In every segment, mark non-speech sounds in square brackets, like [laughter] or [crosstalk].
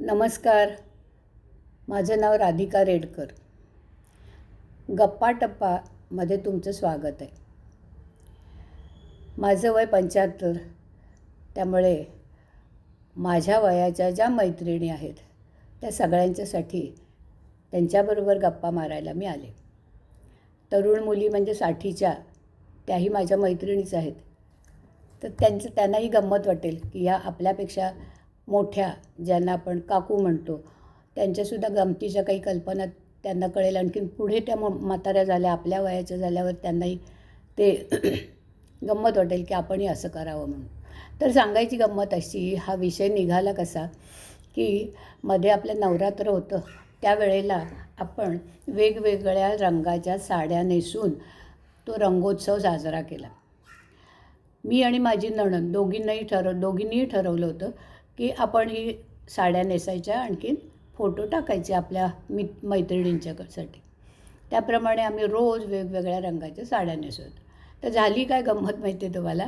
नमस्कार. माझं नाव राधिका रेडकर. गप्पा टप्पामध्ये तुमचं स्वागत आहे. माझं वय पंच्याहत्तर. त्यामुळे माझ्या वयाच्या ज्या मैत्रिणी आहेत त्या सगळ्यांच्यासाठी त्यांच्याबरोबर गप्पा मारायला मी आले. तरुण मुली म्हणजे साठीच्या त्याही माझ्या मैत्रिणीच आहेत. तर त्यांचं त्यांनाही गंमत वाटेल की ह्या आपल्यापेक्षा मोठ्या ज्यांना आपण काकू म्हणतो त्यांच्यासुद्धा गमतीच्या काही कल्पना त्यांना कळेल. आणखीन पुढे त्या म म्हाताऱ्या झाल्या आपल्या वयाच्या झाल्यावर त्यांनाही ते [clears throat] गंमत वाटेल की आपणही असं करावं म्हणून. तर सांगायची गंमत अशी हा विषय निघाला कसा की मध्ये आपलं नवरात्र होतं. त्यावेळेला आपण वेगवेगळ्या रंगाच्या साड्या नेसून तो रंगोत्सव साजरा केला. मी आणि माझी नणंद दोघींनाही ठरव दोघींनीही ठरवलं होतं की आपण ही साड्या नेसायच्या आणखीन फोटो टाकायचे आपल्या मी मैत्रिणींच्यासाठी. त्याप्रमाणे आम्ही रोज वेगवेगळ्या रंगाच्या साड्या नेसवतो तर झाली काय गंमत माहिती आहे तुम्हाला?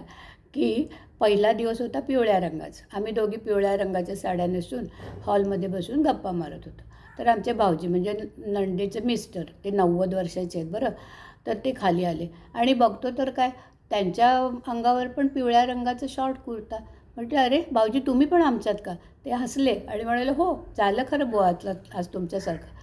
की पहिला दिवस होता पिवळ्या रंगाचा. आम्ही दोघी पिवळ्या रंगाच्या साड्या नेसून हॉलमध्ये बसून गप्पा मारत होतो. तर आमचे भाऊजी म्हणजे नंडेचे मिस्टर ते नव्वद वर्षाचे आहेत बरं तर ते खाली आले. आणि बघतो तर काय त्यांच्या अंगावर पण पिवळ्या रंगाचा शॉर्ट कुर्ता म्हटलं अरे भाऊजी तुम्ही पण आमच्यात का? ते हसले आणि म्हणाले हो झालं खरं बुवा आज तुमच्यासारखं.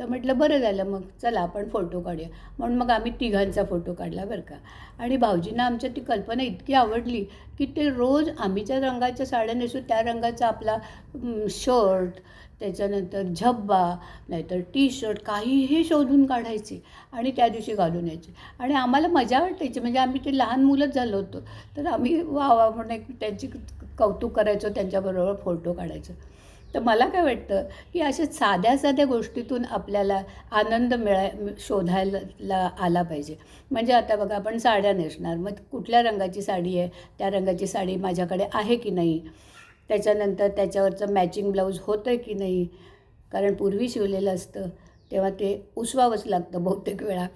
तर म्हटलं बरं झालं मग चला आपण फोटो काढूया. म्हणून मग आम्ही तिघांचा फोटो काढला बरं का. आणि भाऊजींना आमच्या ती कल्पना इतकी आवडली की ते रोज आम्ही ज्या रंगाच्या साड्या नेसू त्या रंगाचा आपला शर्ट त्याच्यानंतर झब्बा नाहीतर टी शर्ट काहीही शोधून काढायचे आणि त्या दिवशी घालून यायचे. आणि आम्हाला मजा वाटायची म्हणजे आम्ही ते लहान मुलंच झालो होतो. तर आम्ही वा वा म्हणून एक त्यांची कौतुक करायचो त्यांच्याबरोबर फोटो काढायचो. तर मला काय वाटतं की अशा साध्या साध्या गोष्टीतून आपल्याला आनंद मिळाय शोधायला आला पाहिजे. म्हणजे आता बघा आपण साड्या नेसणार. मग कुठल्या रंगाची साडी आहे? त्या रंगाची साडी माझ्याकडे आहे की नाही? त्याच्यानंतर त्याच्यावरचं मॅचिंग ब्लाऊज होतं की नाही? कारण पूर्वी शिवलेलं असतं तेव्हा ते उसवावंच लागतं बहुतेक वेळा.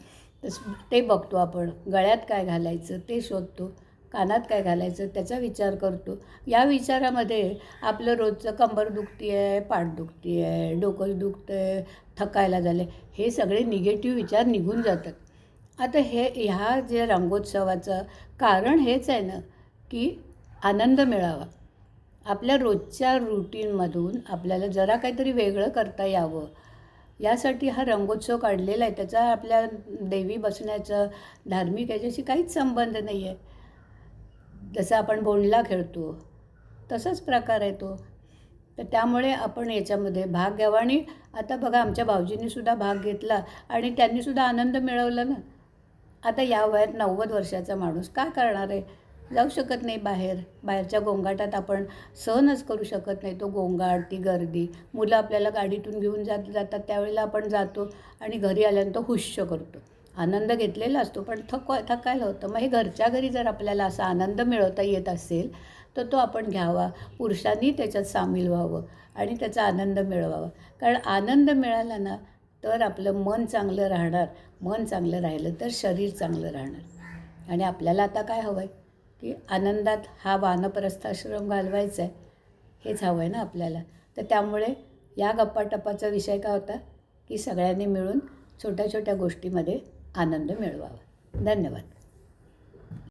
तस ते बघतो आपण. गळ्यात काय घालायचं ते शोधतो. कानात काय घालायचं त्याचा विचार करतो. या विचारामध्ये आपलं रोजचं कंबर दुखती आहे पाठ दुखती आहे डोकं दुखतं आहे थकायला झालं हे सगळे निगेटिव्ह विचार निघून जातात. आता हे ह्या जे रंगोत्सवाचं कारण हेच आहे ना की आनंद मिळावा. आपल्या रोजच्या रुटीनमधून आपल्याला जरा काहीतरी वेगळं करता यावं. यासाठी हा रंगोत्सव काढलेला आहे. त्याचा आपल्या देवी बसण्याचं धार्मिक याच्याशी काहीच संबंध नाही आहे जसं आपण बोंडला खेळतो तसाच प्रकार आहे तो. तर त्यामुळे आपण याच्यामध्ये भाग घ्यावा. आणि आता बघा आमच्या भाऊजींनीसुद्धा भाग घेतला आणि त्यांनीसुद्धा आनंद मिळवला ना. आता या वयात नव्वद वर्षाचा माणूस का करणार आहे? जाऊ शकत नाही बाहेर. बाहेरच्या गोंगाटात आपण सहनच करू शकत नाही. तो गोंगाट ती गर्दी. मुलं आपल्याला गाडीतून घेऊन जात जातात त्यावेळेला आपण जातो आणि घरी आल्यानंतर हुश्य करतो. आनंद घेतलेला असतो पण थकवा थकायला होतं. मग हे घरच्या घरी जर आपल्याला असा आनंद मिळवता येत असेल तर तो आपण घ्यावा. पुरुषांनी त्याच्यात सामील व्हावं आणि त्याचा आनंद मिळवावा. कारण आनंद मिळाला ना तर आपलं मन चांगलं राहणार. मन चांगलं राहिलं तर शरीर चांगलं राहणार. आणि आपल्याला आता काय हवं आहे की आनंदात हा वानप्रस्थाश्रम घालवायचा आहे हेच हवं आहे ना आपल्याला. तर त्यामुळे या गप्पाटप्पाचा विषय काय होता? की सगळ्यांनी मिळून छोट्या छोट्या गोष्टीमध्ये आनंद मिळवावा. धन्यवाद.